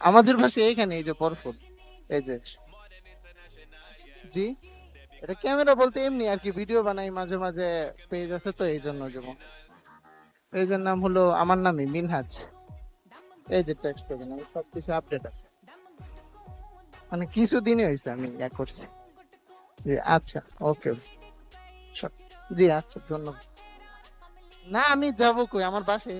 আমাদের পাশে এখানে এই যে পরফুল এই যে। জি? এটা ক্যামেরা বলতে এমনি আর কি, ভিডিও বানাই, মাঝে মাঝে পেজ আছে তো, এই জন্য যেমন পেজের নাম হলো, আমার নামই মিনহাজ। এই যে টেক্সট করবেন আমি সব কিছু আপডেট আছে। মানে কিছুদিনই হয়েছে আমি ইয়া করছি। জি আচ্ছা ওকে জি আচ্ছা ধন্যবাদ। না, আমি যাব কই? আমার বাসে